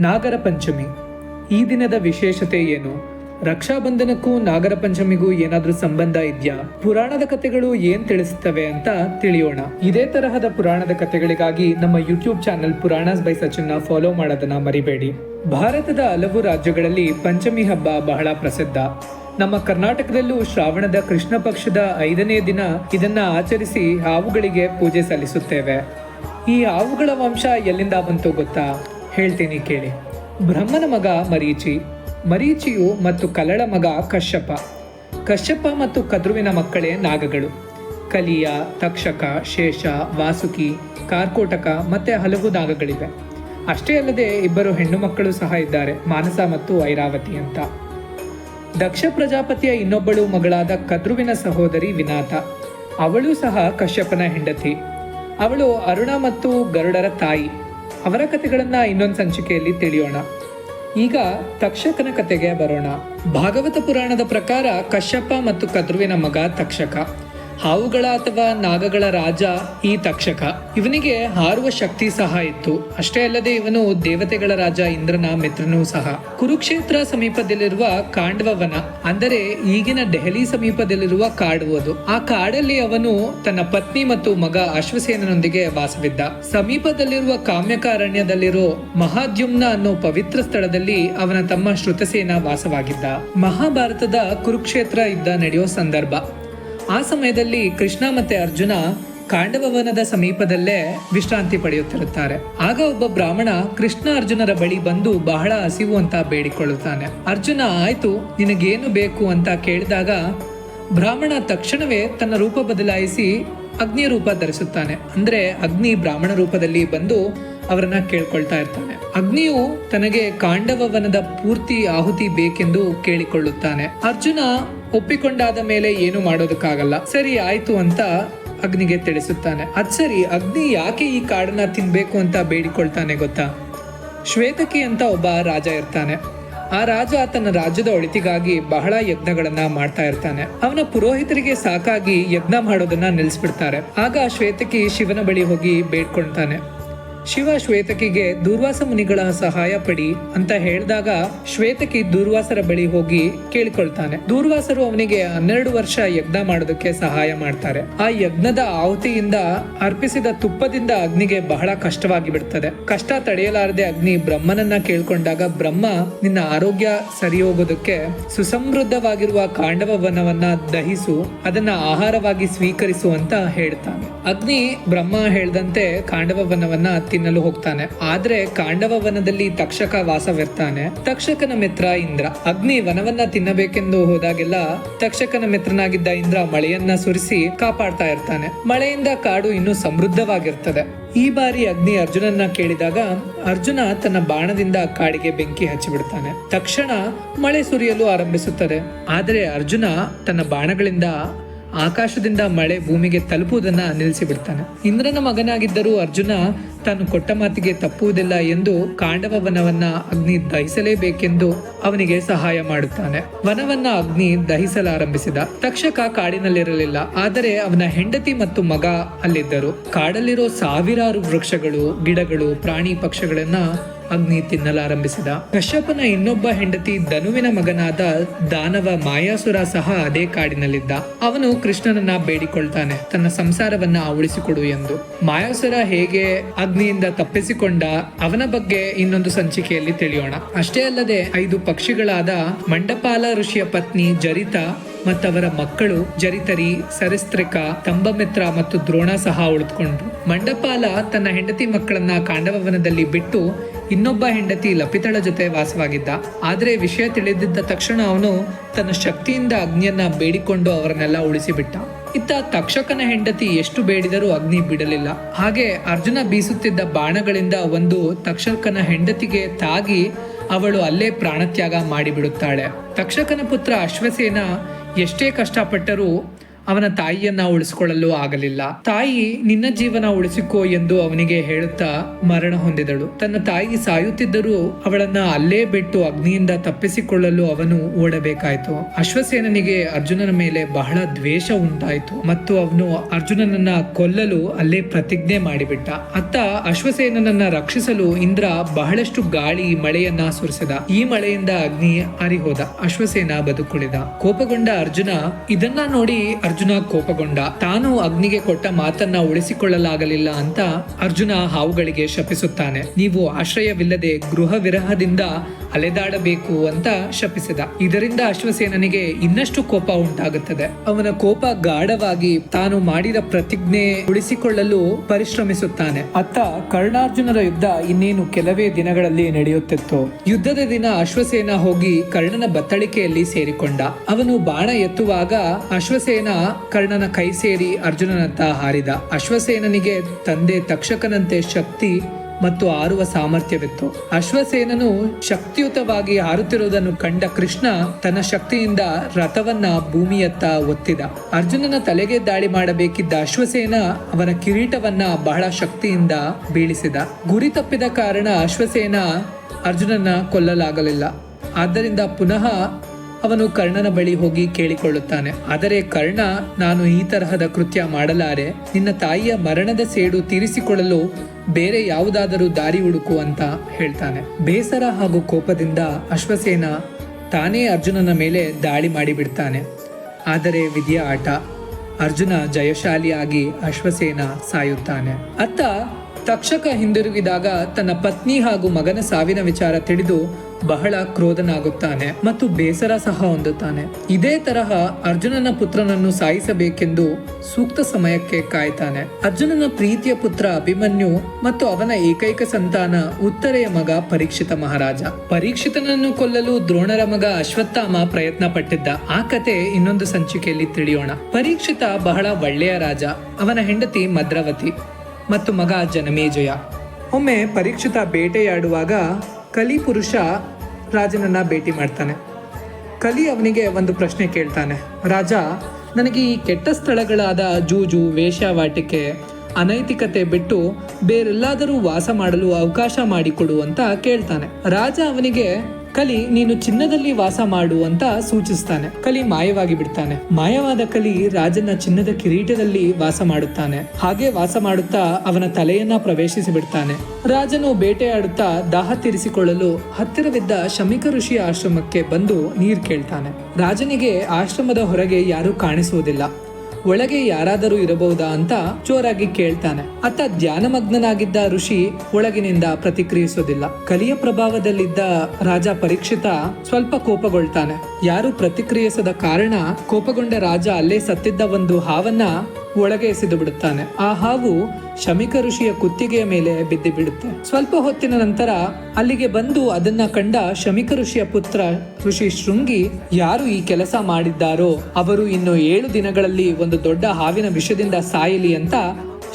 ನಾಗರ ಪಂಚಮಿ ಈ ದಿನದ ವಿಶೇಷತೆ ಏನು? ರಕ್ಷಾಬಂಧನಕ್ಕೂ ನಾಗರ ಪಂಚಮಿಗೂ ಏನಾದರೂ ಸಂಬಂಧ ಇದೆಯಾ? ಪುರಾಣದ ಕಥೆಗಳು ಏನ್ ತಿಳಿಸುತ್ತವೆ ಅಂತ ತಿಳಿಯೋಣ. ಇದೇ ತರಹದ ಪುರಾಣದ ಕಥೆಗಳಿಗಾಗಿ ನಮ್ಮ ಯೂಟ್ಯೂಬ್ ಚಾನೆಲ್ ಪುರಾಣಸ್ ಬೈ ಸಚಿನ್ನ ಫಾಲೋ ಮಾಡೋದನ್ನ ಮರಿಬೇಡಿ. ಭಾರತದ ಹಲವು ರಾಜ್ಯಗಳಲ್ಲಿ ಪಂಚಮಿ ಹಬ್ಬ ಬಹಳ ಪ್ರಸಿದ್ಧ. ನಮ್ಮ ಕರ್ನಾಟಕದಲ್ಲೂ ಶ್ರಾವಣದ ಕೃಷ್ಣ ಪಕ್ಷದ ಐದನೇ ದಿನ ಇದನ್ನ ಆಚರಿಸಿ ಹಾವುಗಳಿಗೆ ಪೂಜೆ ಸಲ್ಲಿಸುತ್ತೇವೆ. ಈ ಹಾವುಗಳ ವಂಶ ಎಲ್ಲಿಂದ ಬಂತು ಗೊತ್ತಾ? ಹೇಳ್ತೀನಿ ಕೇಳಿ. ಬ್ರಹ್ಮನ ಮಗ ಮರೀಚಿ, ಮರೀಚಿಯು ಮತ್ತು ಕಲಳ ಮಗ ಕಶ್ಯಪ. ಕಶ್ಯಪ ಮತ್ತು ಕದ್ರುವಿನ ಮಕ್ಕಳೇ ನಾಗಗಳು. ಕಲಿಯ, ತಕ್ಷಕ, ಶೇಷ, ವಾಸುಕಿ, ಕಾರ್ಕೋಟಕ ಮತ್ತೆ ಹಲವು ನಾಗಗಳಿವೆ. ಅಷ್ಟೇ ಅಲ್ಲದೆ ಇಬ್ಬರು ಹೆಣ್ಣು ಮಕ್ಕಳು ಸಹ ಇದ್ದಾರೆ, ಮಾನಸ ಮತ್ತು ಐರಾವತಿ ಅಂತ. ದಕ್ಷ ಪ್ರಜಾಪತಿಯ ಇನ್ನೊಬ್ಬಳು ಮಗಳಾದ ಕದ್ರುವಿನ ಸಹೋದರಿ ವಿನಾಥ. ಅವಳು ಸಹ ಕಶ್ಯಪನ ಹೆಂಡತಿ. ಅವಳು ಅರುಣ ಮತ್ತು ಗರುಡರ ತಾಯಿ. ಅವರ ಕಥೆಗಳನ್ನ ಇನ್ನೊಂದು ಸಂಚಿಕೆಯಲ್ಲಿ ತಿಳಿಯೋಣ. ಈಗ ತಕ್ಷಕನ ಕತೆಗೆ ಬರೋಣ. ಭಾಗವತ ಪುರಾಣದ ಪ್ರಕಾರ ಕಶ್ಯಪ ಮತ್ತು ಕದ್ರುವಿನ ಮಗ ತಕ್ಷಕ. ಹಾವುಗಳ ಅಥವಾ ನಾಗಗಳ ರಾಜ ಈ ತಕ್ಷಕ. ಇವನಿಗೆ ಹಾರುವ ಶಕ್ತಿ ಸಹ ಇತ್ತು. ಅಷ್ಟೇ ಅಲ್ಲದೆ ಇವನು ದೇವತೆಗಳ ರಾಜ ಇಂದ್ರನ ಮಿತ್ರನೂ ಸಹ. ಕುರುಕ್ಷೇತ್ರ ಸಮೀಪದಲ್ಲಿರುವ ಕಾಂಡವವನ, ಅಂದರೆ ಈಗಿನ ದೆಹಲಿ ಸಮೀಪದಲ್ಲಿರುವ ಕಾಡು ಅದು. ಆ ಕಾಡಲ್ಲಿ ಅವನು ತನ್ನ ಪತ್ನಿ ಮತ್ತು ಮಗ ಅಶ್ವಸೇನನೊಂದಿಗೆ ವಾಸವಿದ್ದ. ಸಮೀಪದಲ್ಲಿರುವ ಕಾಮ್ಯಕ ಅರಣ್ಯದಲ್ಲಿರೋ ಮಹಾದ್ಯುಮ್ನ ಅನ್ನೋ ಪವಿತ್ರ ಸ್ಥಳದಲ್ಲಿ ಅವನ ತಮ್ಮ ಶ್ರುತಸೇನ ವಾಸವಾಗಿದ್ದ. ಮಹಾಭಾರತದ ಕುರುಕ್ಷೇತ್ರ ಯುದ್ಧ ನಡೆಯೋ ಸಂದರ್ಭ. ಆ ಸಮಯದಲ್ಲಿ ಕೃಷ್ಣ ಮತ್ತೆ ಅರ್ಜುನ ಕಾಂಡವವನದ ಸಮೀಪದಲ್ಲೇ ವಿಶ್ರಾಂತಿ ಪಡೆಯುತ್ತಿರುತ್ತಾರೆ. ಆಗ ಒಬ್ಬ ಬ್ರಾಹ್ಮಣ ಕೃಷ್ಣ ಅರ್ಜುನರ ಬಳಿ ಬಂದು ಬಹಳ ಹಸಿವು ಅಂತ ಬೇಡಿಕೊಳ್ಳುತ್ತಾನೆ. ಅರ್ಜುನ, ಆಯ್ತು, ನಿನಗೇನು ಬೇಕು ಅಂತ ಕೇಳಿದಾಗ ಬ್ರಾಹ್ಮಣ ತಕ್ಷಣವೇ ತನ್ನ ರೂಪ ಬದಲಾಯಿಸಿ ಅಗ್ನಿ ರೂಪ ಧರಿಸುತ್ತಾನೆ. ಅಂದ್ರೆ ಅಗ್ನಿ ಬ್ರಾಹ್ಮಣ ರೂಪದಲ್ಲಿ ಬಂದು ಅವರನ್ನ ಕೇಳ್ಕೊಳ್ತಾ ಇರ್ತಾನೆ. ಅಗ್ನಿಯು ತನಗೆ ಕಾಂಡವವನದ ಪೂರ್ತಿ ಆಹುತಿ ಬೇಕೆಂದು ಕೇಳಿಕೊಳ್ಳುತ್ತಾನೆ. ಅರ್ಜುನ ಒಪ್ಪಿಕೊಂಡಾದ ಮೇಲೆ ಏನು ಮಾಡೋದಕ್ಕಾಗಲ್ಲ. ಸರಿ, ಆಯ್ತು ಅಂತ ಅಗ್ನಿಗೆ ತಿಳಿಸುತ್ತಾನೆ. ಅದ್ ಸರಿ, ಅಗ್ನಿ ಯಾಕೆ ಈ ಕಾಡನ್ನ ತಿನ್ಬೇಕು ಅಂತ ಬೇಡಿಕೊಳ್ತಾನೆ ಗೊತ್ತಾ? ಶ್ವೇತಕಿ ಅಂತ ಒಬ್ಬ ರಾಜ ಇರ್ತಾನೆ. ಆ ರಾಜ ತನ್ನ ರಾಜ್ಯದ ಒಳಿತಿಗಾಗಿ ಬಹಳ ಯಜ್ಞಗಳನ್ನ ಮಾಡ್ತಾ ಇರ್ತಾನೆ. ಅವನ ಪುರೋಹಿತರಿಗೆ ಸಾಕಾಗಿ ಯಜ್ಞ ಮಾಡೋದನ್ನ ನಿಲ್ಲಿಸ್ಬಿಡ್ತಾರೆ ಆಗ ಶ್ವೇತಕಿ ಶಿವನ ಬಳಿ ಹೋಗಿ ಬೇಡ್ಕೊಳ್ತಾನೆ. ಶಿವ ಶ್ವೇತಕಿಗೆ ದುರ್ವಾಸ ಮುನಿಗಳ ಸಹಾಯ ಪಡಿ ಅಂತ ಹೇಳಿದಾಗ ಶ್ವೇತಕಿ ದುರ್ವಾಸರ ಬಳಿ ಹೋಗಿ ಕೇಳಿಕೊಳ್ತಾನೆ. ದೂರ್ವಾಸರು ಅವನಿಗೆ ಹನ್ನೆರಡು ವರ್ಷ ಯಜ್ಞ ಮಾಡೋದಕ್ಕೆ ಸಹಾಯ ಮಾಡ್ತಾರೆ. ಆ ಯಜ್ಞದ ಆಹುತಿಯಿಂದ ಅರ್ಪಿಸಿದ ತುಪ್ಪದಿಂದ ಅಗ್ನಿಗೆ ಬಹಳ ಕಷ್ಟವಾಗಿ ಬಿಡ್ತದೆ. ಕಷ್ಟ ತಡೆಯಲಾರದೆ ಅಗ್ನಿ ಬ್ರಹ್ಮನನ್ನ ಕೇಳ್ಕೊಂಡಾಗ ಬ್ರಹ್ಮ, ನಿನ್ನ ಆರೋಗ್ಯ ಸರಿ ಹೋಗೋದಕ್ಕೆ ಸುಸಮೃದ್ಧವಾಗಿರುವ ಕಾಂಡವ ವನವನ್ನ ದಹಿಸು, ಅದನ್ನ ಆಹಾರವಾಗಿ ಸ್ವೀಕರಿಸು ಅಂತ ಹೇಳ್ತಾನೆ. ಅಗ್ನಿ ಬ್ರಹ್ಮ ಹೇಳ್ದಂತೆ ಕಾಂಡವ ವನವನ್ನ ತಿನ್ನಲು ಹೋಗ್ತಾನೆ. ಆದ್ರೆ ಕಾಂಡವ ವನದಲ್ಲಿ ತಕ್ಷಕ ವಾಸವಿರ್ತಾನೆ ತಕ್ಷಕನ ಮಿತ್ರ ಇಂದ್ರ. ಅಗ್ನಿ ವನವನ್ನ ತಿನ್ನಬೇಕೆಂದು ಹೋದಾಗೆಲ್ಲ ತಕ್ಷಕನ ಮಿತ್ರನಾಗಿದ್ದ ಇಂದ್ರ ಮಳೆಯನ್ನ ಸುರಿಸಿ ಕಾಪಾಡ್ತಾ ಇರ್ತಾನೆ. ಮಳೆಯಿಂದ ಕಾಡು ಇನ್ನೂ ಸಮೃದ್ಧವಾಗಿರ್ತದೆ. ಈ ಬಾರಿ ಅಗ್ನಿ ಅರ್ಜುನನ್ನ ಕೇಳಿದಾಗ ಅರ್ಜುನ ತನ್ನ ಬಾಣದಿಂದ ಕಾಡಿಗೆ ಬೆಂಕಿ ಹಚ್ಚಿಬಿಡ್ತಾನೆ. ತಕ್ಷಣ ಮಳೆ ಸುರಿಯಲು ಆರಂಭಿಸುತ್ತದೆ. ಆದರೆ ಅರ್ಜುನ ತನ್ನ ಬಾಣಗಳಿಂದ ಆಕಾಶದಿಂದ ಮಳೆ ಭೂಮಿಗೆ ತಲುಪುವುದನ್ನ ನಿಲ್ಲಿಸಿಬಿಡ್ತಾನೆ. ಇಂದ್ರನ ಮಗನಾಗಿದ್ದರೂ ಅರ್ಜುನ ತಾನು ಕೊಟ್ಟ ಮಾತಿಗೆ ತಪ್ಪುವುದಿಲ್ಲ ಎಂದು ಕಾಂಡವ ವನವನ್ನ ಅಗ್ನಿ ದಹಿಸಲೇಬೇಕೆಂದು ಅವನಿಗೆ ಸಹಾಯ ಮಾಡುತ್ತಾನೆ. ವನವನ್ನ ಅಗ್ನಿ ದಹಿಸಲಾರಂಭಿಸಿದ ತಕ್ಷಕ ಕಾಡಿನಲ್ಲಿರಲಿಲ್ಲ, ಆದರೆ ಅವನ ಹೆಂಡತಿ ಮತ್ತು ಮಗ ಅಲ್ಲಿದ್ದರು. ಕಾಡಲ್ಲಿರೋ ಸಾವಿರಾರು ವೃಕ್ಷಗಳು, ಗಿಡಗಳು, ಪ್ರಾಣಿ ಪಕ್ಷಗಳನ್ನ ಅಗ್ನಿ ತಿನ್ನಲಾರಂಭಿಸಿದ. ಕಶ್ಯಪನ ಇನ್ನೊಬ್ಬ ಹೆಂಡತಿ ಧನುವಿನ ಮಗನಾದ ದಾನವ ಮಾಯಾಸುರ ಸಹ ಅದೇ ಕಾಡಿನಲ್ಲಿದ್ದ. ಅವನು ಕೃಷ್ಣನನ್ನ ಬೇಡಿಕೊಳ್ತಾನೆ, ತನ್ನ ಸಂಸಾರವನ್ನ ಉಳಿಸಿಕೊಡು ಎಂದು. ಮಾಯಾಸುರ ಹೇಗೆ ಅಗ್ನಿಯಿಂದ ತಪ್ಪಿಸಿಕೊಂಡ ಅವನ ಬಗ್ಗೆ ಇನ್ನೊಂದು ಸಂಚಿಕೆಯಲ್ಲಿ ತಿಳಿಯೋಣ. ಅಷ್ಟೇ ಅಲ್ಲದೆ ಐದು ಪಕ್ಷಿಗಳಾದ ಮಂಡಪಾಲ ಋಷಿಯ ಪತ್ನಿ ಜರಿತ ಮತ್ತವರ ಮಕ್ಕಳು ಜರಿತರಿ, ಸರಿಸ್ತ್ರಿಕ, ತಂಬಮಿತ್ರ ಮತ್ತು ದ್ರೋಣ ಸಹ ಉಳಿದುಕೊಂಡ್ರು. ಮಂಡಪಾಲ ತನ್ನ ಹೆಂಡತಿ ಮಕ್ಕಳನ್ನ ಕಾಂಡವವನದಲ್ಲಿ ಬಿಟ್ಟು ಇನ್ನೊಬ್ಬ ಹೆಂಡತಿ ಲಪಿತಳ ಜೊತೆ ವಾಸವಾಗಿದ್ದ. ಆದರೆ ವಿಷಯ ತಿಳಿದಿದ್ದ ತಕ್ಷಣ ಅವನು ತನ್ನ ಶಕ್ತಿಯಿಂದ ಅಗ್ನಿಯನ್ನ ಬೇಡಿಕೊಂಡು ಅವರನ್ನೆಲ್ಲ ಉಳಿಸಿಬಿಟ್ಟ. ಇತ್ತ ತಕ್ಷಕನ ಹೆಂಡತಿ ಎಷ್ಟು ಬೇಡಿದರೂ ಅಗ್ನಿ ಬಿಡಲಿಲ್ಲ. ಹಾಗೆ ಅರ್ಜುನ ಬೀಸುತ್ತಿದ್ದ ಬಾಣಗಳಿಂದ ಒಂದು ತಕ್ಷಕನ ಹೆಂಡತಿಗೆ ತಾಗಿ ಅವಳು ಅಲ್ಲೇ ಪ್ರಾಣತ್ಯಾಗ ಮಾಡಿಬಿಡುತ್ತಾಳೆ. ತಕ್ಷಕನ ಪುತ್ರ ಅಶ್ವಸೇನ ಎಷ್ಟೇ ಕಷ್ಟಪಟ್ಟರೂ ಅವನ ತಾಯಿಯನ್ನ ಉಳಿಸಿಕೊಳ್ಳಲು ಆಗಲಿಲ್ಲ. ತಾಯಿ, ನಿನ್ನ ಜೀವನ ಉಳಿಸಿಕೋ ಎಂದು ಅವನಿಗೆ ಹೇಳುತ್ತಾ ಮರಣ ಹೊಂದಿದಳು. ತನ್ನ ತಾಯಿ ಸಾಯುತ್ತಿದ್ದರೂ ಅವಳನ್ನ ಅಲ್ಲೇ ಬಿಟ್ಟು ಅಗ್ನಿಯಿಂದ ತಪ್ಪಿಸಿಕೊಳ್ಳಲು ಅವನು ಓಡಬೇಕಾಯಿತು. ಅಶ್ವಸೇನನಿಗೆ ಅರ್ಜುನನ ಮೇಲೆ ಬಹಳ ದ್ವೇಷ ಉಂಟಾಯಿತು ಮತ್ತು ಅವನು ಅರ್ಜುನನನ್ನ ಕೊಲ್ಲಲು ಅಲ್ಲೇ ಪ್ರತಿಜ್ಞೆ ಮಾಡಿಬಿಟ್ಟ. ಅತ್ತ ಅಶ್ವಸೇನನನ್ನ ರಕ್ಷಿಸಲು ಇಂದ್ರ ಬಹಳಷ್ಟು ಗಾಳಿ ಮಳೆಯನ್ನ ಸುರಿಸಿದ. ಈ ಮಳೆಯಿಂದ ಅಗ್ನಿ ಹರಿಹೋದ ಅಶ್ವಸೇನ ಬದುಕುಳಿದ. ಕೋಪಗೊಂಡ ಅರ್ಜುನ, ಇದನ್ನ ನೋಡಿ ಅರ್ಜುನ ಕೋಪಗೊಂಡ, ತಾನು ಅಗ್ನಿಗೆ ಕೊಟ್ಟ ಮಾತನ್ನ ಉಳಿಸಿಕೊಳ್ಳಲಾಗಲಿಲ್ಲ ಅಂತ ಅರ್ಜುನ ಹಾವುಗಳಿಗೆ ಶಪಿಸುತ್ತಾನೆ. ನೀವು ಆಶ್ರಯವಿಲ್ಲದೆ ಗೃಹ ವಿರಹದಿಂದ ಅಲೆದಾಡಬೇಕು ಅಂತ ಶಪಿಸಿದ. ಇದರಿಂದ ಅಶ್ವಸೇನನಿಗೆ ಇನ್ನಷ್ಟು ಕೋಪ ಉಂಟಾಗುತ್ತದೆ. ಅವನ ಕೋಪ ಗಾಢವಾಗಿ ತಾನು ಮಾಡಿದ ಪ್ರತಿಜ್ಞೆ ಉಳಿಸಿಕೊಳ್ಳಲು ಪರಿಶ್ರಮಿಸುತ್ತಾನೆ. ಅತ್ತ ಕರ್ಣಾರ್ಜುನರ ಯುದ್ಧ ಇನ್ನೇನು ಕೆಲವೇ ದಿನಗಳಲ್ಲಿ ನಡೆಯುತ್ತಿತ್ತು. ಯುದ್ಧದ ದಿನ ಅಶ್ವಸೇನ ಹೋಗಿ ಕರ್ಣನ ಬತ್ತಳಿಕೆಯಲ್ಲಿ ಸೇರಿಕೊಂಡ. ಅವನು ಬಾಣ ಎತ್ತುವಾಗ ಅಶ್ವಸೇನ ಕರ್ಣನ ಕೈ ಸೇರಿ ಅರ್ಜುನನತ್ತ ಹಾರಿದ. ಅಶ್ವಸೇನನಿಗೆ ತಂದೆ ತಕ್ಷಕನಂತೆ ಶಕ್ತಿ ಮತ್ತು ಹಾರುವ ಸಾಮರ್ಥ್ಯವಿತ್ತು. ಅಶ್ವಸೇನನು ಶಕ್ತಿಯುತವಾಗಿ ಹಾರುತ್ತಿರುವುದನ್ನು ಕಂಡ ಕೃಷ್ಣ ತನ್ನ ಶಕ್ತಿಯಿಂದ ರಥವನ್ನ ಭೂಮಿಯತ್ತ ಒತ್ತಿದ. ಅರ್ಜುನನ ತಲೆಗೆ ದಾಳಿ ಮಾಡಬೇಕಿದ್ದ ಅಶ್ವಸೇನ ಅವನ ಕಿರೀಟವನ್ನ ಬಹಳ ಶಕ್ತಿಯಿಂದ ಬೀಳಿಸಿದ. ಗುರಿ ತಪ್ಪಿದ ಕಾರಣ ಅಶ್ವಸೇನ ಅರ್ಜುನನ ಕೊಲ್ಲಲಾಗಲಿಲ್ಲ. ಆದ್ದರಿಂದ ಪುನಃ ಅವನು ಕರ್ಣನ ಬಳಿ ಹೋಗಿ ಕೇಳಿಕೊಳ್ಳುತ್ತಾನೆ. ಆದರೆ ಕರ್ಣ, ನಾನು ಈ ತರಹದ ಕೃತ್ಯ ಮಾಡಲಾರೆ. ನಿನ್ನ ತಾಯಿಯ ಮರಣದ ಸೇಡು ತೀರಿಸಿಕೊಳ್ಳಲು ಬೇರೆ ಯಾವುದಾದರೂ ದಾರಿ ಹುಡುಕು ಅಂತ ಹೇಳ್ತಾನೆ. ಬೇಸರ ಹಾಗೂ ಕೋಪದಿಂದ ಅಶ್ವಸೇನ ತಾನೇ ಅರ್ಜುನನ ಮೇಲೆ ದಾಳಿ ಮಾಡಿಬಿಡ್ತಾನೆ. ಆದರೆ ವಿದ್ಯಾ ಆಟ, ಅರ್ಜುನ ಜಯಶಾಲಿಯಾಗಿ ಅಶ್ವಸೇನ ಸಾಯುತ್ತಾನೆ. ಅತ್ತ ತಕ್ಷಕ ಹಿಂದಿರುಗಿದಾಗ ತನ್ನ ಪತ್ನಿ ಹಾಗೂ ಮಗನ ಸಾವಿನ ವಿಚಾರ ತಿಳಿದು ಬಹಳ ಕ್ರೋಧನಾಗುತ್ತಾನೆ ಮತ್ತು ಬೇಸರ ಸಹ ಹೊಂದುತ್ತಾನೆ. ಇದೇ ತರಹ ಅರ್ಜುನನ ಪುತ್ರನನ್ನು ಸಾಯಿಸಬೇಕೆಂದು ಸೂಕ್ತ ಸಮಯಕ್ಕೆ ಕಾಯ್ತಾನೆ. ಅರ್ಜುನನ ಪ್ರೀತಿಯ ಪುತ್ರ ಅಭಿಮನ್ಯು ಮತ್ತು ಅವನ ಏಕೈಕ ಸಂತಾನ ಉತ್ತರೆಯ ಮಗ ಪರೀಕ್ಷಿತ ಮಹಾರಾಜ. ಪರೀಕ್ಷಿತನನ್ನು ಕೊಲ್ಲಲು ದ್ರೋಣರ ಮಗ ಅಶ್ವತ್ಥಾಮ ಪ್ರಯತ್ನ ಪಟ್ಟಿದ್ದ ಆ ಕತೆ ಇನ್ನೊಂದು ಸಂಚಿಕೆಯಲ್ಲಿ ತಿಳಿಯೋಣ. ಪರೀಕ್ಷಿತ ಬಹಳ ಒಳ್ಳೆಯ ರಾಜ. ಅವನ ಹೆಂಡತಿ ಮದ್ರವತಿ ಮತ್ತು ಮಗ ಜನಮೇಜಯ. ಒಮ್ಮೆ ಪರೀಕ್ಷಿತ ಬೇಟೆಯಾಡುವಾಗ ಕಲಿ ಪುರುಷ ರಾಜನನ್ನ ಭೇಟಿ ಮಾಡ್ತಾನೆ. ಕಲಿ ಅವನಿಗೆ ಒಂದು ಪ್ರಶ್ನೆ ಕೇಳ್ತಾನೆ. ರಾಜ, ನನಗೆ ಈ ಕೆಟ್ಟ ಸ್ಥಳಗಳಾದ ಜೂಜು ವೇಷವಾಟಿಕೆ ಅನೈತಿಕತೆ ಬಿಟ್ಟು ಬೇರೆಲ್ಲಾದರೂ ವಾಸ ಮಾಡಲು ಅವಕಾಶ ಮಾಡಿಕೊಡು ಅಂತ ಕೇಳ್ತಾನೆ. ರಾಜ ಅವನಿಗೆ ಕಲಿ ನೀನು ಚಿನ್ನದಲ್ಲಿ ವಾಸ ಮಾಡು ಅಂತ ಸೂಚಿಸ್ತಾನೆ. ಕಲಿ ಮಾಯವಾಗಿ ಬಿಡ್ತಾನೆ. ಮಾಯವಾದ ಕಲಿ ರಾಜನ ಚಿನ್ನದ ಕಿರೀಟದಲ್ಲಿ ವಾಸ ಮಾಡುತ್ತಾನೆ. ಹಾಗೆ ವಾಸ ಮಾಡುತ್ತಾ ಅವನ ತಲೆಯನ್ನ ಪ್ರವೇಶಿಸಿ ಬಿಡ್ತಾನೆ. ರಾಜನು ಬೇಟೆಯಾಡುತ್ತಾ ದಾಹ ತೀರಿಸಿಕೊಳ್ಳಲು ಹತ್ತಿರವಿದ್ದ ಶಮಿಕ ಋಷಿಯ ಆಶ್ರಮಕ್ಕೆ ಬಂದು ನೀರ್ ಕೇಳ್ತಾನೆ. ರಾಜನಿಗೆ ಆಶ್ರಮದ ಹೊರಗೆ ಯಾರೂ ಕಾಣಿಸುವುದಿಲ್ಲ. ಒಳಗೆ ಯಾರಾದರೂ ಇರಬಹುದಾ ಅಂತ ಜೋರಾಗಿ ಕೇಳ್ತಾನೆ. ಅತ್ತ ಧ್ಯಾನಮಗ್ನನಾಗಿದ್ದ ಋಷಿ ಒಳಗಿನಿಂದ ಪ್ರತಿಕ್ರಿಯಿಸೋದಿಲ್ಲ. ಕಲಿಯ ಪ್ರಭಾವದಲ್ಲಿದ್ದ ರಾಜ ಪರೀಕ್ಷಿತ ಸ್ವಲ್ಪ ಕೋಪಗೊಳ್ತಾನೆ. ಯಾರು ಪ್ರತಿಕ್ರಿಯಿಸದ ಕಾರಣ ಕೋಪಗೊಂಡ ರಾಜ ಅಲ್ಲೇ ಸತ್ತಿದ್ದ ಒಂದು ಹಾವನ್ನ ಒಳಗೆ ಎಸೆದು ಬಿಡುತ್ತಾನೆ. ಆ ಹಾವು ಶಮಿಕ ಋಷಿಯ ಕುತ್ತಿಗೆಯ ಮೇಲೆ ಬಿದ್ದು ಬಿಡುತ್ತೆ ಸ್ವಲ್ಪ ಹೊತ್ತಿನ ನಂತರ ಅಲ್ಲಿಗೆ ಬಂದು ಅದನ್ನ ಕಂಡ ಶಮಿಕ ಋಷಿಯ ಪುತ್ರ ಋಷಿ ಶೃಂಗಿ, ಯಾರು ಈ ಕೆಲಸ ಮಾಡಿದ್ದಾರೋ? ಅವರು ಇನ್ನು ಏಳು ದಿನಗಳಲ್ಲಿ ಒಂದು ದೊಡ್ಡ ಹಾವಿನ ವಿಷದಿಂದ ಸಾಯಲಿ ಅಂತ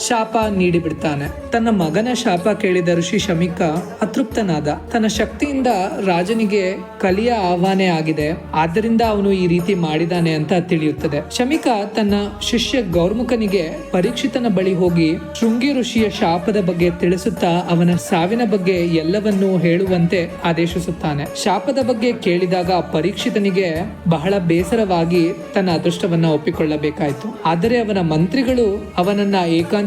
ಶಾಪ ನೀಡಿಬಿಡ್ತಾನೆ. ತನ್ನ ಮಗನ ಶಾಪ ಕೇಳಿದ ಋಷಿ ಶಮಿಕ ಅತೃಪ್ತನಾದ. ತನ್ನ ಶಕ್ತಿಯಿಂದ ರಾಜನಿಗೆ ಕಲಿಯ ಆಹ್ವಾನೆ ಆಗಿದೆ. ಆದ್ದರಿಂದ ಅವನು ಈ ರೀತಿ ಮಾಡಿದಾನೆ ಅಂತ ತಿಳಿಯುತ್ತದೆ. ಶಮಿಕ ತನ್ನ ಶಿಷ್ಯ ಗೌರ್ಮುಖನಿಗೆ ಪರೀಕ್ಷಿತನ ಬಳಿ ಹೋಗಿ ಶೃಂಗಿ ಋಷಿಯ ಶಾಪದ ಬಗ್ಗೆ ತಿಳಿಸುತ್ತಾ ಅವನ ಸಾವಿನ ಬಗ್ಗೆ ಎಲ್ಲವನ್ನೂ ಹೇಳುವಂತೆ ಆದೇಶಿಸುತ್ತಾನೆ. ಶಾಪದ ಬಗ್ಗೆ ಕೇಳಿದಾಗ ಪರೀಕ್ಷಿತನಿಗೆ ಬಹಳ ಬೇಸರವಾಗಿ ತನ್ನ ಅದೃಷ್ಟವನ್ನ ಒಪ್ಪಿಕೊಳ್ಳಬೇಕಾಯಿತು. ಆದರೆ ಅವನ ಮಂತ್ರಿಗಳು ಅವನನ್ನ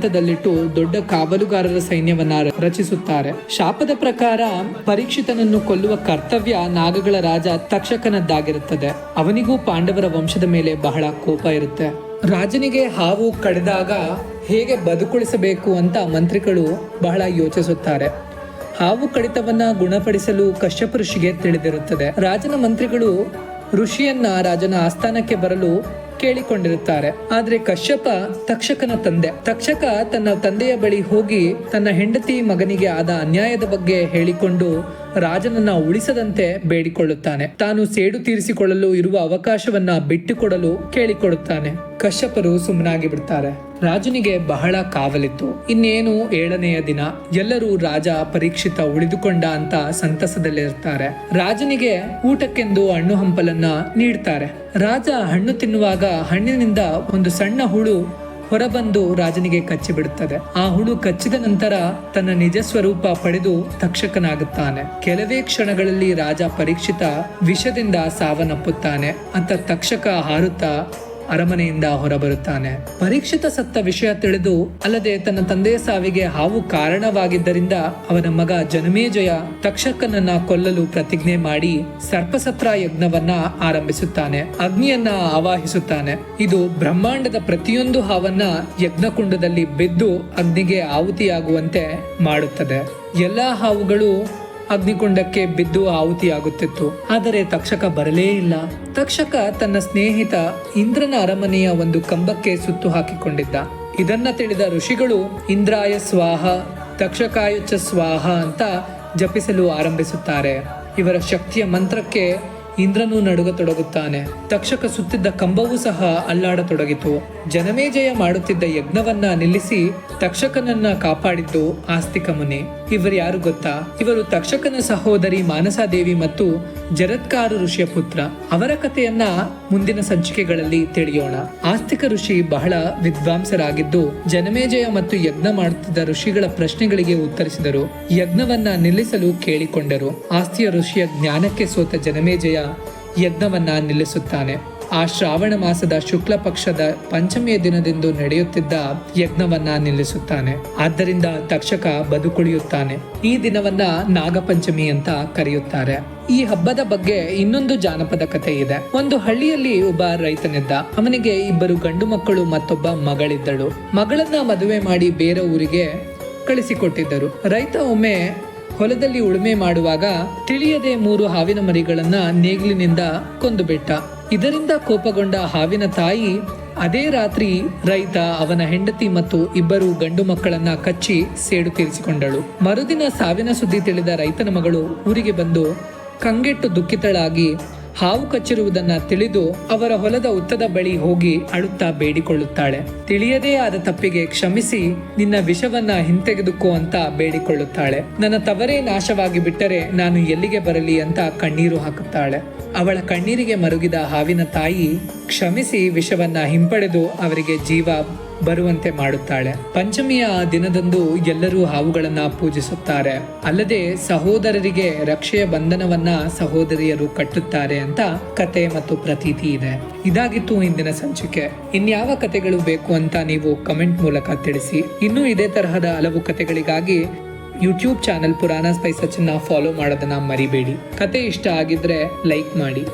ಏಕಾಂತದಲ್ಲಿಟ್ಟು ದೊಡ್ಡ ಕಾವಲುಗಾರರ ಸೈನ್ಯವನ್ನ ರಚಿಸುತ್ತಾರೆ. ಶಾಪದ ಪ್ರಕಾರ ಪರೀಕ್ಷಿತನನ್ನು ಕೊಲ್ಲುವ ಕರ್ತವ್ಯ ನಾಗಗಳ ರಾಜ ತಕ್ಷಕನದ್ದಾಗಿರುತ್ತದೆ. ಅವನಿಗೂ ಪಾಂಡವರ ವಂಶದ ಮೇಲೆ ಬಹಳ ಕೋಪ ಇರುತ್ತೆ. ರಾಜನಿಗೆ ಹಾವು ಕಡಿದಾಗ ಹೇಗೆ ಬದುಕುಳಿಸಬೇಕು ಅಂತ ಮಂತ್ರಿಗಳು ಬಹಳ ಯೋಚಿಸುತ್ತಾರೆ. ಹಾವು ಕಡಿತವನ್ನ ಗುಣಪಡಿಸಲು ಕಶ್ಯಪ ಋಷಿಗೆ ತಿಳಿದಿರುತ್ತದೆ. ರಾಜನ ಮಂತ್ರಿಗಳು ಋಷಿಯನ್ನ ರಾಜನ ಆಸ್ಥಾನಕ್ಕೆ ಬರಲು ಕೇಳಿಕೊಂಡಿರುತ್ತಾರೆ. ಆದ್ರೆ ಕಶ್ಯಪ ತಕ್ಷಕನ ತಂದೆ. ತಕ್ಷಕ ತನ್ನ ತಂದೆಯ ಬಳಿ ಹೋಗಿ ತನ್ನ ಹೆಂಡತಿ ಮಗನಿಗೆ ಆದ ಅನ್ಯಾಯದ ಬಗ್ಗೆ ಹೇಳಿಕೊಂಡು ರಾಜನನ್ನ ಉಳಿಸದಂತೆ ಬೇಡಿಕೊಳ್ಳುತ್ತಾನೆ. ತಾನು ಸೇಡು ತೀರಿಸಿಕೊಳ್ಳಲು ಇರುವ ಅವಕಾಶವನ್ನ ಬಿಟ್ಟುಕೊಡಲು ಕೇಳಿಕೊಡುತ್ತಾನೆ ಕಶ್ಯಪರು ಸುಮ್ಮನಾಗಿ ಬಿಡ್ತಾರೆ ರಾಜನಿಗೆ ಬಹಳ ಕಾವಲಿತ್ತು. ಇನ್ನೇನು ಏಳನೆಯ ದಿನ ಎಲ್ಲರೂ ರಾಜ ಪರೀಕ್ಷಿತ ಉಳಿದುಕೊಂಡ ಅಂತ ಸಂತಸದಲ್ಲಿರ್ತಾರೆ. ರಾಜನಿಗೆ ಊಟಕ್ಕೆಂದು ಹಣ್ಣು ಹಂಪಲನ್ನ ನೀಡ್ತಾರೆ. ರಾಜ ಹಣ್ಣು ತಿನ್ನುವಾಗ ಹಣ್ಣಿನಿಂದ ಒಂದು ಸಣ್ಣ ಹುಳು ಹೊರಬಂದು ರಾಜನಿಗೆ ಕಚ್ಚಿಬಿಡುತ್ತದೆ. ಆ ಹುಳು ಕಚ್ಚಿದ ನಂತರ ತನ್ನ ನಿಜ ಸ್ವರೂಪ ಪಡೆದು ತಕ್ಷಕನಾಗುತ್ತಾನೆ. ಕೆಲವೇ ಕ್ಷಣಗಳಲ್ಲಿ ರಾಜ ಪರೀಕ್ಷಿತ ವಿಷದಿಂದ ಸಾವನ್ನಪ್ಪುತ್ತಾನೆ. ಅಂತ ತಕ್ಷಕ ಹಾರುತ್ತಾ ಅರಮನೆಯಿಂದ ಹೊರಬರುತ್ತಾನೆ. ಪರೀಕ್ಷಿತ ಸತ್ತ ವಿಷಯ ತಿಳಿದು ಅಲ್ಲದೆ ತನ್ನ ತಂದೆಯ ಸಾವಿಗೆ ಹಾವು ಕಾರಣವಾಗಿದ್ದರಿಂದ ಅವನ ಮಗ ಜನಮೇಜಯ ತಕ್ಷಕನನ್ನ ಕೊಲ್ಲಲು ಪ್ರತಿಜ್ಞೆ ಮಾಡಿ ಸರ್ಪಸತ್ರ ಯಜ್ಞವನ್ನ ಆರಂಭಿಸುತ್ತಾನೆ. ಅಗ್ನಿಯನ್ನ ಆವಾಹಿಸುತ್ತಾನೆ. ಇದು ಬ್ರಹ್ಮಾಂಡದ ಪ್ರತಿಯೊಂದು ಹಾವನ್ನ ಯಜ್ಞಕುಂಡದಲ್ಲಿ ಬಿದ್ದು ಅಗ್ನಿಗೆ ಆಹುತಿಯಾಗುವಂತೆ ಮಾಡುತ್ತದೆ. ಎಲ್ಲಾ ಹಾವುಗಳು ಅಗ್ನಿಕುಂಡಕ್ಕೆ ಬಿದ್ದು ಆಹುತಿಯಾಗುತ್ತಿತ್ತು. ಆದರೆ ತಕ್ಷಕ ಬರಲೇ ಇಲ್ಲ. ತಕ್ಷಕ ತನ್ನ ಸ್ನೇಹಿತ ಇಂದ್ರನ ಅರಮನೆಯ ಒಂದು ಕಂಬಕ್ಕೆ ಸುತ್ತು ಹಾಕಿಕೊಂಡಿದ್ದ. ಇದನ್ನ ತಿಳಿದ ಋಷಿಗಳು, ಇಂದ್ರಾಯ ಸ್ವಾಹ ತಕ್ಷಕಾಯುಚ ಸ್ವಾಹ ಅಂತ ಜಪಿಸಲು ಆರಂಭಿಸುತ್ತಾರೆ. ಇವರ ಶಕ್ತಿಯ ಮಂತ್ರಕ್ಕೆ ಇಂದ್ರನು ನಡುಗತೊಡಗುತ್ತಾನೆ. ತಕ್ಷಕ ಸುತ್ತಿದ್ದ ಕಂಬವೂ ಸಹ ಅಲ್ಲಾಡತೊಡಗಿತು. ಜನಮೇಜಯ ಮಾಡುತ್ತಿದ್ದ ಯಜ್ಞವನ್ನ ನಿಲ್ಲಿಸಿ ತಕ್ಷಕನನ್ನ ಕಾಪಾಡಿದ್ದು ಆಸ್ತಿಕ ಮುನಿ. ಇವರು ಯಾರು ಗೊತ್ತಾ? ಇವರು ತಕ್ಷಕನ ಸಹೋದರಿ ಮಾನಸಾದೇವಿ ಮತ್ತು ಜರತ್ಕಾರ ಋಷಿಯ ಪುತ್ರ. ಅವರ ಕಥೆಯನ್ನ ಮುಂದಿನ ಸಂಚಿಕೆಗಳಲ್ಲಿ ತಿಳಿಯೋಣ. ಆಸ್ತಿಕ ಋಷಿ ಬಹಳ ವಿದ್ವಾಂಸರಾಗಿದ್ದು ಜನಮೇಜಯ ಮತ್ತು ಯಜ್ಞ ಮಾಡುತ್ತಿದ್ದ ಋಷಿಗಳ ಪ್ರಶ್ನೆಗಳಿಗೆ ಉತ್ತರಿಸಿದರು. ಯಜ್ಞವನ್ನ ನಿಲ್ಲಿಸಲು ಕೇಳಿಕೊಂಡರು. ಆಸ್ತಿಯ ಋಷಿಯ ಜ್ಞಾನಕ್ಕೆ ಸೋತ ಜನಮೇಜಯ ಯಜ್ಞವನ್ನ ನಿಲ್ಲಿಸುತ್ತಾನೆ. ಆ ಶ್ರಾವಣ ಮಾಸದ ಶುಕ್ಲ ಪಕ್ಷದ ಪಂಚಮಿಯ ದಿನದಿಂದ ನಡೆಯುತ್ತಿದ್ದ ಯಜ್ಞವನ್ನ ನಿಲ್ಲಿಸುತ್ತಾನೆ. ಆದ್ದರಿಂದ ತಕ್ಷಕ ಬದುಕುಳಿಯುತ್ತಾನೆ. ಈ ದಿನವನ್ನ ನಾಗಪಂಚಮಿ ಅಂತ ಕರೆಯುತ್ತಾರೆ. ಈ ಹಬ್ಬದ ಬಗ್ಗೆ ಇನ್ನೊಂದು ಜಾನಪದ ಕಥೆ ಇದೆ. ಒಂದು ಹಳ್ಳಿಯಲ್ಲಿ ಒಬ್ಬ ರೈತನಿದ್ದ. ಅವನಿಗೆ ಇಬ್ಬರು ಗಂಡು ಮಕ್ಕಳು ಮತ್ತೊಬ್ಬ ಮಗಳಿದ್ದಳು. ಮಗಳನ್ನ ಮದುವೆ ಮಾಡಿ ಬೇರೆ ಊರಿಗೆ ಕಳಿಸಿಕೊಟ್ಟಿದ್ದರು. ರೈತ ಒಮ್ಮೆ ಹೊಲದಲ್ಲಿ ಉಳುಮೆ ಮಾಡುವಾಗ ತಿಳಿಯದೆ ಮೂರು ಹಾವಿನ ಮರಿಗಳನ್ನ ನೇಗಿಲಿನಿಂದ ಕೊಂದು ಬಿಟ್ಟ. ಇದರಿಂದ ಕೋಪಗೊಂಡ ಹಾವಿನ ತಾಯಿ ಅದೇ ರಾತ್ರಿ ರೈತ, ಅವನ ಹೆಂಡತಿ ಮತ್ತು ಇಬ್ಬರು ಗಂಡು ಮಕ್ಕಳನ್ನ ಕಚ್ಚಿ ಸೇಡು ತೀರಿಸಿಕೊಂಡಳು. ಮರುದಿನ ಸಾವಿನ ಸುದ್ದಿ ತಿಳಿದ ರೈತನ ಮಗಳು ಊರಿಗೆ ಬಂದು ಕಂಗೆಟ್ಟು ದುಃಖಿತಳಾಗಿ ಹಾವು ಕಚ್ಚಿರುವುದನ್ನ ತಿಳಿದು ಅವರ ಹೊಲದ ಉತ್ತದ ಬಳಿ ಹೋಗಿ ಅಳುತ್ತಾ ಬೇಡಿಕೊಳ್ಳುತ್ತಾಳೆ. ತಿಳಿಯದೇ ಆದ ತಪ್ಪಿಗೆ ಕ್ಷಮಿಸಿ ನಿನ್ನ ವಿಷವನ್ನ ಹಿಂತೆಗೆದುಕೋ ಅಂತ ಬೇಡಿಕೊಳ್ಳುತ್ತಾಳೆ. ನನ್ನ ತವರೇ ನಾಶವಾಗಿ ಬಿಟ್ಟರೆ ನಾನು ಎಲ್ಲಿಗೆ ಬರಲಿ ಅಂತ ಕಣ್ಣೀರು ಹಾಕುತ್ತಾಳೆ. ಅವಳ ಕಣ್ಣೀರಿಗೆ ಮರುಗಿದ ಹಾವಿನ ತಾಯಿ ಕ್ಷಮಿಸಿ ವಿಷವನ್ನ ಹಿಂಪಡೆದು ಅವರಿಗೆ ಜೀವ ಬರುವಂತೆ ಮಾಡುತ್ತಾಳೆ. ಪಂಚಮಿಯ ದಿನದಂದು ಎಲ್ಲರೂ ಹಾವುಗಳನ್ನ ಪೂಜಿಸುತ್ತಾರೆ. ಅಲ್ಲದೆ ಸಹೋದರರಿಗೆ ರಕ್ಷೆಯ ಬಂಧನವನ್ನ ಸಹೋದರಿಯರು ಕಟ್ಟುತ್ತಾರೆ ಅಂತ ಕತೆ ಮತ್ತು ಪ್ರತೀತಿ ಇದೆ. ಇದಾಗಿತ್ತು ಇಂದಿನ ಸಂಚಿಕೆ. ಇನ್ಯಾವ ಕತೆಗಳು ಬೇಕು ಅಂತ ನೀವು ಕಮೆಂಟ್ ಮೂಲಕ ತಿಳಿಸಿ. ಇನ್ನೂ ಇದೇ ತರಹದ ಹಲವು ಕತೆಗಳಿಗಾಗಿ ಯೂಟ್ಯೂಬ್ ಚಾನೆಲ್ ಪುರಾಣ ಸ್ಪೈಸಚನ್ನ ಫಾಲೋ ಮಾಡೋದನ್ನ ಮರಿಬೇಡಿ. ಕತೆ ಇಷ್ಟ ಆಗಿದ್ರೆ ಲೈಕ್ ಮಾಡಿ.